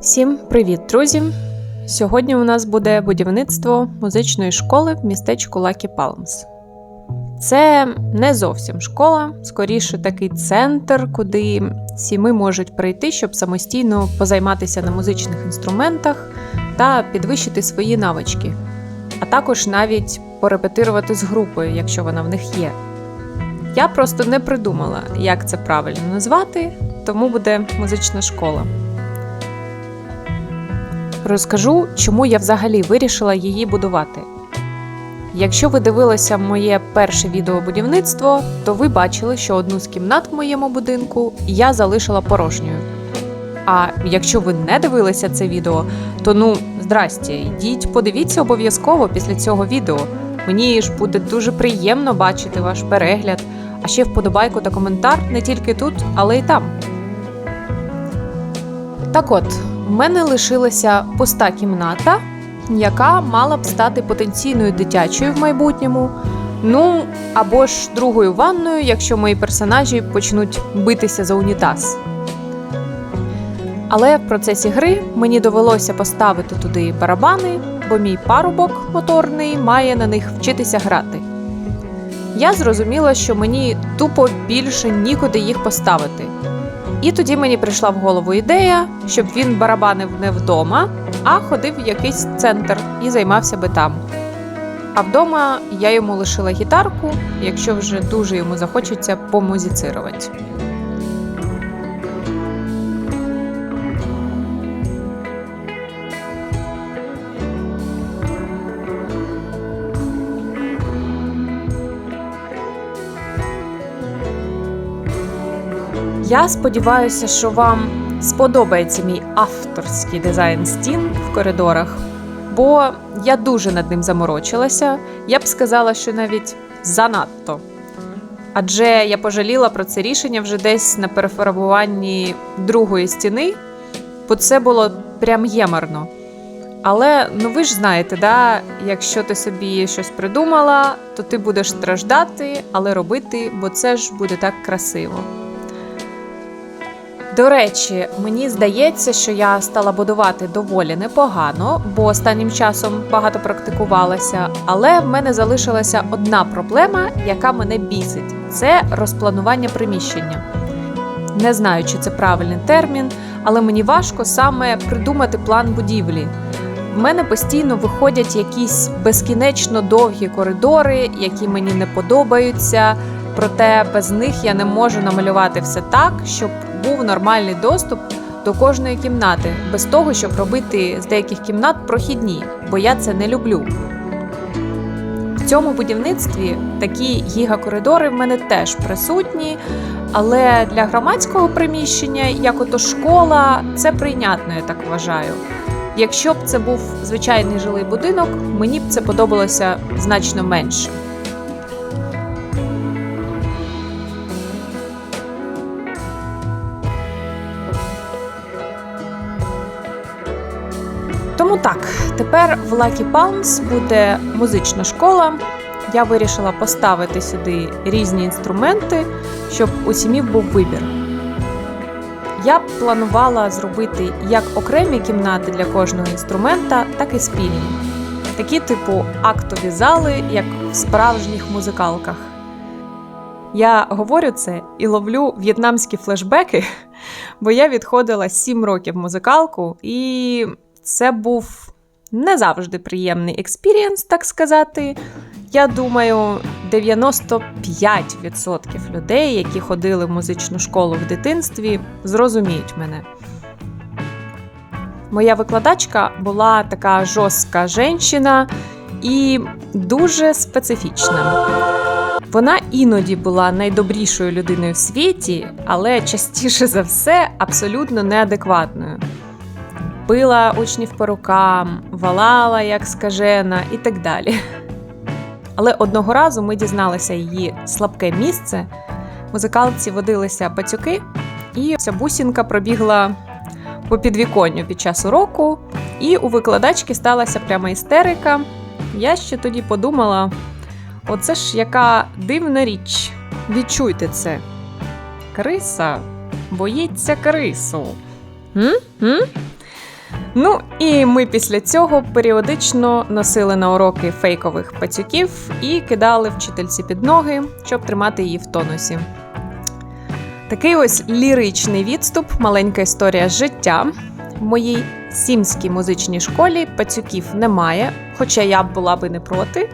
Всім привіт, друзі! Сьогодні у нас буде будівництво музичної школи в містечку Лакі Палмс. Це не зовсім школа, скоріше такий центр, куди сіми можуть прийти, щоб самостійно позайматися на музичних інструментах та підвищити свої навички, а також навіть порепетирувати з групою, якщо вона в них є. Я просто не придумала, як це правильно назвати, тому буде музична школа. Розкажу, чому я взагалі вирішила її будувати. Якщо ви дивилися моє перше відеобудівництво, то ви бачили, що одну з кімнат в моєму будинку я залишила порожньою. А якщо ви не дивилися це відео, то ну здрасте, йдіть, подивіться обов'язково після цього відео. Мені ж буде дуже приємно бачити ваш перегляд, а ще вподобайку та коментар не тільки тут, але й там. Так от, в мене лишилася пуста кімната, яка мала б стати потенційною дитячою в майбутньому. Ну, або ж другою ванною, якщо мої персонажі почнуть битися за унітаз. Але в процесі гри мені довелося поставити туди барабани, бо мій парубок моторний має на них вчитися грати. Я зрозуміла, що мені тупо більше нікуди їх поставити. І тоді мені прийшла в голову ідея, щоб він барабанив не вдома, а ходив в якийсь центр і займався би там. А вдома я йому лишила гітарку, якщо вже дуже йому захочеться помузицирувати. Я сподіваюся, що вам сподобається мій авторський дизайн стін в коридорах, бо я дуже над ним заморочилася. Я б сказала, що навіть занадто. Адже я пожаліла про це рішення вже десь на перефарбуванні другої стіни, бо це було прям ємарно. Але ну ви ж знаєте, да, якщо ти собі щось придумала, то ти будеш страждати, але робити, бо це ж буде так красиво. До речі, мені здається, що я стала будувати доволі непогано, бо останнім часом багато практикувалася. Але в мене залишилася одна проблема, яка мене бісить: це розпланування приміщення. Не знаю, чи це правильний термін, але мені важко саме придумати план будівлі. В мене постійно виходять якісь безкінечно довгі коридори, які мені не подобаються. Проте без них я не можу намалювати все так, щоб був нормальний доступ до кожної кімнати, без того, щоб робити з деяких кімнат прохідні, бо я це не люблю. В цьому будівництві такі гігакоридори в мене теж присутні, але для громадського приміщення, як ото школа, це прийнятно, я так вважаю. Якщо б це був звичайний жилий будинок, мені б це подобалося значно менше. Тепер в Lucky Palms буде музична школа. Я вирішила поставити сюди різні інструменти, щоб у сім'ї був вибір. Я планувала зробити як окремі кімнати для кожного інструмента, так і спільні. Такі типу актові зали, як в справжніх музикалках. Я говорю це і ловлю в'єтнамські флешбеки, бо я відходила 7 років музикалку, і це був не завжди приємний експірієнс, так сказати. Я думаю, 95% людей, які ходили в музичну школу в дитинстві, зрозуміють мене. Моя викладачка була така жорстка жінка і дуже специфічна. Вона іноді була найдобрішою людиною в світі, але частіше за все абсолютно неадекватною. Била учнів по рукам, валала як скажена і так далі. Але одного разу ми дізналися її слабке місце. Музикалці водилися пацюки, і ця бусінка пробігла по підвіконню під час уроку, і у викладачки сталася пряма істерика. Я ще тоді подумала: оце ж яка дивна річ. Відчуйте це. Криса боїться крису. М? М? Ну і ми після цього періодично носили на уроки фейкових пацюків і кидали вчительці під ноги, щоб тримати її в тонусі. Такий ось ліричний відступ, маленька історія життя. В моїй сімській музичній школі пацюків немає, хоча я була би не проти.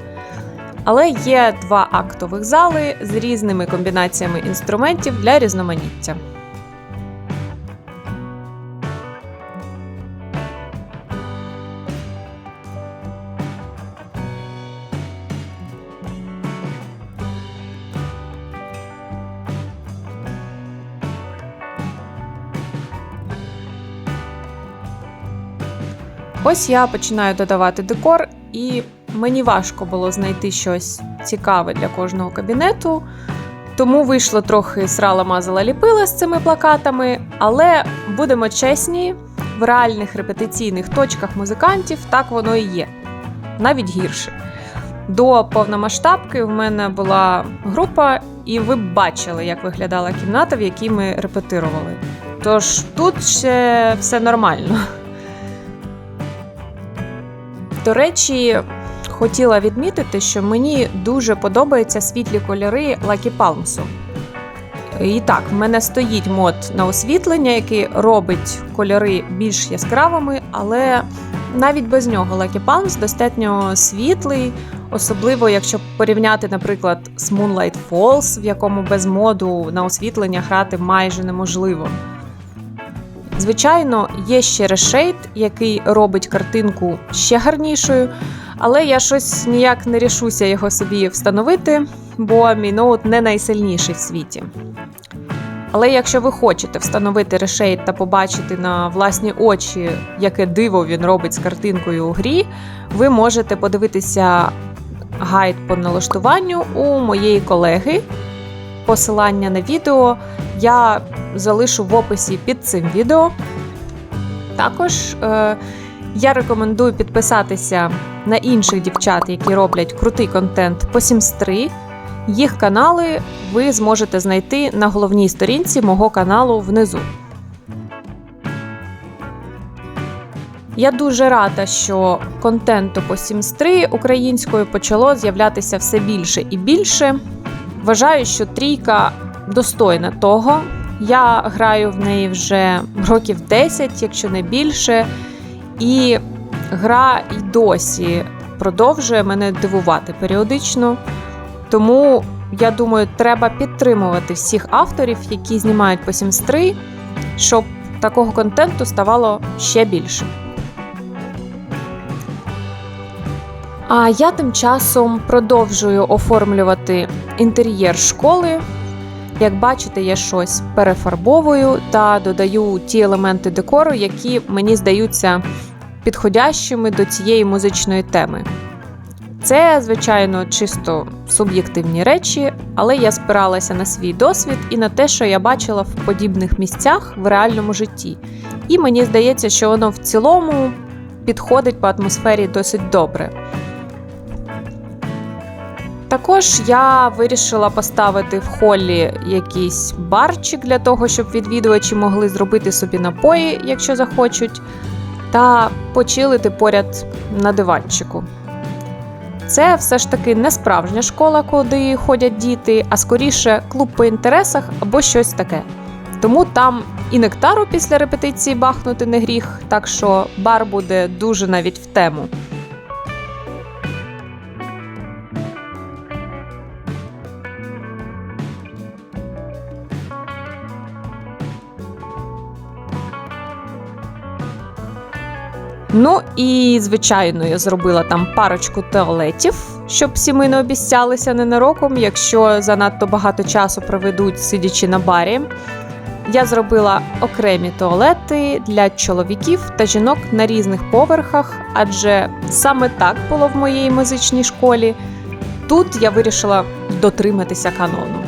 Але є два актових зали з різними комбінаціями інструментів для різноманіття. Ось я починаю додавати декор, і мені важко було знайти щось цікаве для кожного кабінету. Тому вийшло трохи срала мазала ліпила з цими плакатами, але будемо чесні, в реальних репетиційних точках музикантів так воно і є, навіть гірше. До повномасштабки в мене була група, і ви бачили, як виглядала кімната, в якій ми репетирували. Тож тут ще все нормально. До речі, хотіла відмітити, що мені дуже подобаються світлі кольори Lucky Palms. І так, в мене стоїть мод на освітлення, який робить кольори більш яскравими, але навіть без нього Lucky Palms достатньо світлий, особливо якщо порівняти, наприклад, з Moonlight Falls, в якому без моду на освітлення грати майже неможливо. Звичайно, є ще решейт, який робить картинку ще гарнішою, але я щось ніяк не рішуся його собі встановити, бо мій ноут не найсильніший в світі. Але якщо ви хочете встановити решейт та побачити на власні очі, яке диво він робить з картинкою у грі, ви можете подивитися гайд по налаштуванню у моєї колеги. Посилання на відео я залишу в описі під цим відео. Також е, я рекомендую підписатися на інших дівчат, які роблять крутий контент по Sims 3. Їх канали ви зможете знайти на головній сторінці мого каналу внизу. Я дуже рада, що контенту по Sims 3 українською почало з'являтися все більше і більше. Вважаю, що трійка достойна того. Я граю в неї вже років 10, якщо не більше, і гра й досі продовжує мене дивувати періодично. Тому я думаю, треба підтримувати всіх авторів, які знімають по Sims 3, щоб такого контенту ставало ще більше. А я тим часом продовжую оформлювати інтер'єр школи. Як бачите, я щось перефарбовую та додаю ті елементи декору, які мені здаються підходящими до цієї музичної теми. Це, звичайно, чисто суб'єктивні речі, але я спиралася на свій досвід і на те, що я бачила в подібних місцях в реальному житті. І мені здається, що воно в цілому підходить по атмосфері досить добре. Також я вирішила поставити в холі якийсь барчик для того, щоб відвідувачі могли зробити собі напої, якщо захочуть, та почилити поряд на диванчику. Це все ж таки не справжня школа, куди ходять діти, а скоріше клуб по інтересах або щось таке. Тому там і нектару після репетиції бахнути не гріх, так що бар буде дуже навіть в тему. Ну і, звичайно, я зробила там парочку туалетів, щоб всі ми не обіцялися ненароком, якщо занадто багато часу проведуть, сидячи на барі. Я зробила окремі туалети для чоловіків та жінок на різних поверхах, адже саме так було в моїй музичній школі. Тут я вирішила дотриматися канону.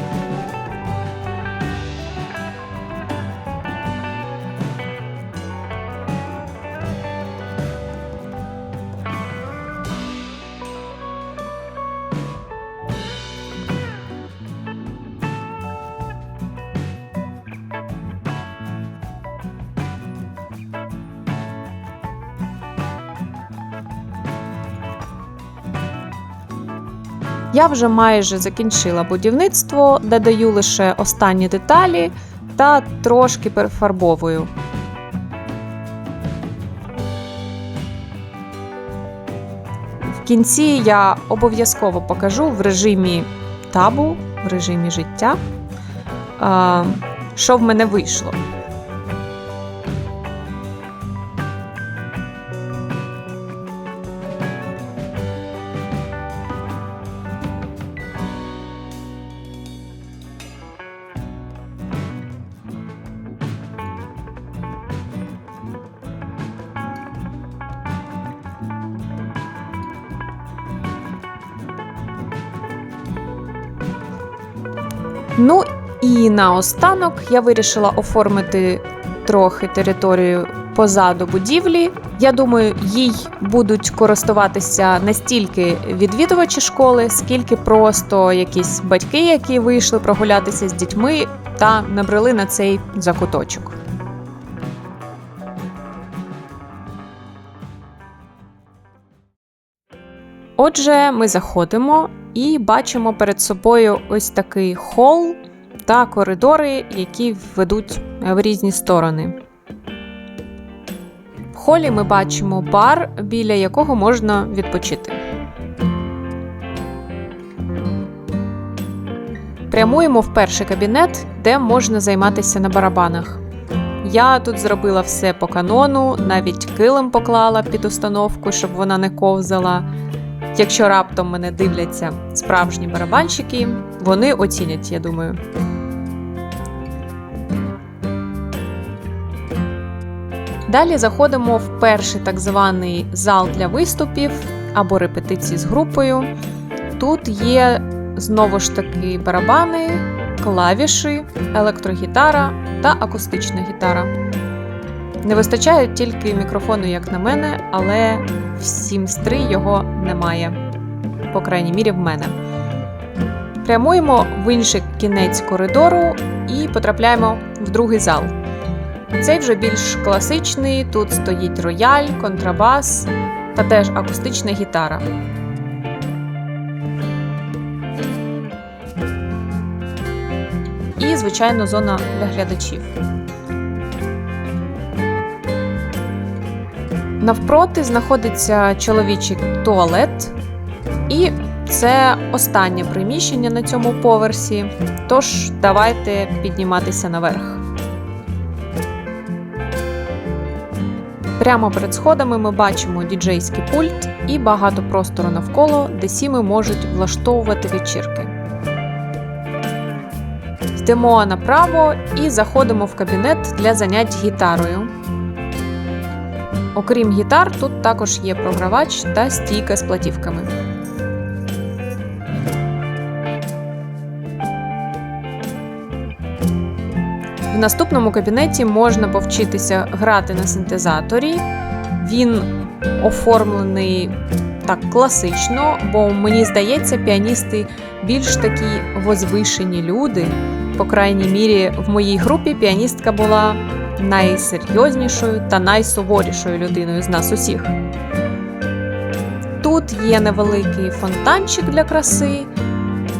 Я вже майже закінчила будівництво, додаю лише останні деталі та трошки перефарбовую. В кінці я обов'язково покажу в режимі табу, в режимі життя, що в мене вийшло. Ну і наостанок я вирішила оформити трохи територію позаду будівлі. Я думаю, їй будуть користуватися не стільки відвідувачі школи, скільки просто якісь батьки, які вийшли прогулятися з дітьми та набрели на цей закуточок. Отже, ми заходимо і бачимо перед собою ось такий хол та коридори, які ведуть в різні сторони. В холі ми бачимо бар, біля якого можна відпочити. Прямуємо в перший кабінет, де можна займатися на барабанах. Я тут зробила все по канону, навіть килим поклала під установку, щоб вона не ковзала. Якщо раптом мене дивляться справжні барабанщики, вони оцінять, я думаю. Далі заходимо в перший так званий зал для виступів або репетиції з групою. Тут є знову ж таки барабани, клавіші, електрогітара та акустична гітара. Не вистачає тільки мікрофону, як на мене, але в Sims 3 його немає, по крайній мірі, в мене. Прямуємо в інший кінець коридору і потрапляємо в другий зал. Цей вже більш класичний, тут стоїть рояль, контрабас та теж акустична гітара. І, звичайно, зона для глядачів. Навпроти знаходиться чоловічий туалет, і це останнє приміщення на цьому поверсі. Тож давайте підніматися наверх. Прямо перед сходами ми бачимо діджейський пульт і багато простору навколо, де сіми можуть влаштовувати вечірки. Йдемо направо і заходимо в кабінет для занять гітарою. Окрім гітар, тут також є програвач та стійка з платівками. В наступному кабінеті можна повчитися грати на синтезаторі. Він оформлений так класично, бо мені здається, піаністи більш такі возвишені люди. По крайній мірі, в моїй групі піаністка була найсерйознішою та найсуворішою людиною з нас усіх. Тут є невеликий фонтанчик для краси,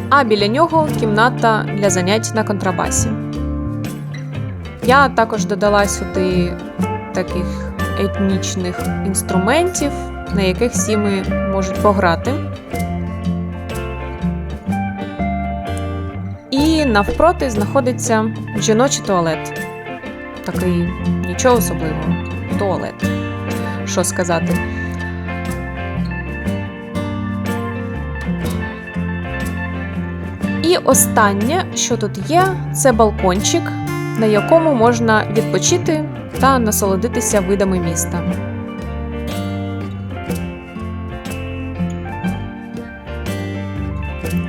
а біля нього кімната для занять на контрабасі. Я також додала сюди таких етнічних інструментів, на яких сіми можуть пограти. І навпроти знаходиться жіночий туалет. Такий нічого особливого. Туалет. Що сказати? І останнє, що тут є, це балкончик, на якому можна відпочити та насолодитися видами міста.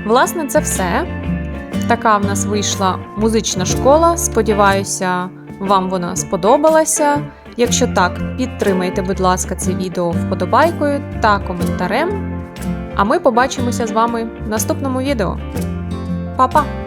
Власне, це все. Така в нас вийшла музична школа. Сподіваюся, вам вона сподобалася. Якщо так, підтримайте, будь ласка, це відео вподобайкою та коментарем. А ми побачимося з вами в наступному відео. Па-па!